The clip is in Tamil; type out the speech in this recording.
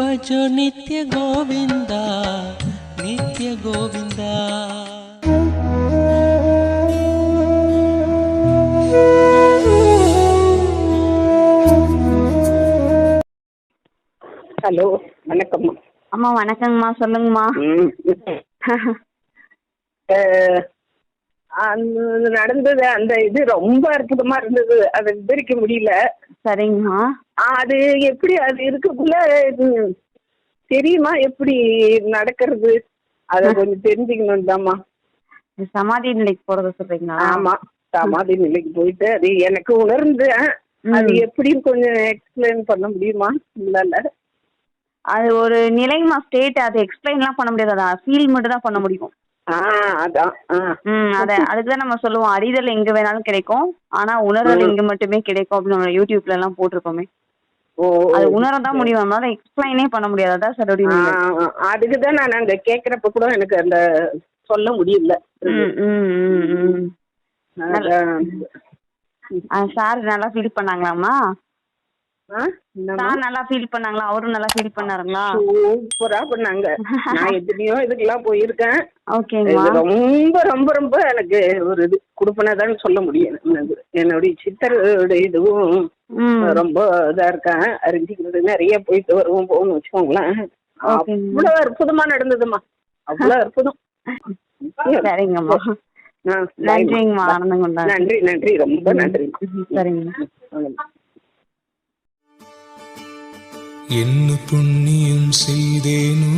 भजो நித்ய கோவிந்தா நித்ய கோவிந்தா ஹலோ வணக்கம் அம்மா வணக்கங்கம்மா சொல்லுங்கம்மா நடந்தது அந்த இது ரொம்ப அற்புதமா இருந்தது அதை விவரிக்க முடியல சரிங்கம்மா. அது எப்படி அது இருக்கக்குள்ள தெரியுமா எப்படி நடக்கிறது? அதை கொஞ்சம் தெரிஞ்சுக்கணும் தாம்மா சமாதி நிலைக்கு போறத சொல்றீங்களா? ஆமா சமாதி நிலைக்கு போயிட்டு அது எனக்கு உணர்ந்து. அது எப்படின்னு கொஞ்சம் எக்ஸ்பிளைன் பண்ண முடியுமா? இல்ல அது ஒரு நிலைமா ஸ்டேட் அது எக்ஸ்பிளைன்லாம் பண்ண முடியாது. ஃபீல் மட்டும் தான் பண்ண முடியும். அதான் ஆ. ம் அத. அதுக்கு தான் நம்ம சொல்லுவோம். அறிதல் எங்க வேணாலும் கிடைக்கும். ஆனா உணர்தல் ம். இங்க மட்டுமே கிடைக்கும் அப்படின்னு நம்ம யூடியூப்ல எல்லாம் போட்டிருக்கோமே. ஓ அது உணர தான் முடியும். நம்மளால எக்ஸ்பிளைனே பண்ண முடியாது. அதான் சரோடி நிலை. அதுக்கு தான் நான் அங்க கேக்குறப்ப கூட எனக்கு அந்த சொல்ல முடியல. சார் நல்லா ஃபீல்? என்னம்மா? சார் நல்லா ஃபீல் பண்ணாங்களா? அவரும் நல்லா ஃபீல் பண்ணாருங்களா? சூப்பரா பண்ணாங்க. நான் எத்தனையோ இதுக்கெல்லாம் போயிருக்கேன். ரொம்ப ரொம்ப ரொம்ப எனக்கு ஒரு இது குடுப்பனதான்னு சொல்ல முடியும் என்னுடைய சித்தருடைய இதுவும் ரொம்ப இதா இருக்கேன் அறிஞ்சுக்கிறது நிறைய போயிட்டு வருவோம் போகணும்னு வச்சுக்கோங்களேன். அவ்வளவு அற்புதமா நடந்ததுமா அவ்வளவு அற்புதம். சரிங்கம்மா. நன்றிங்கம்மா நன்றி நன்றி. ரொம்ப நன்றி. சரிங்க என்ன புண்ணியம் செய்தேனோ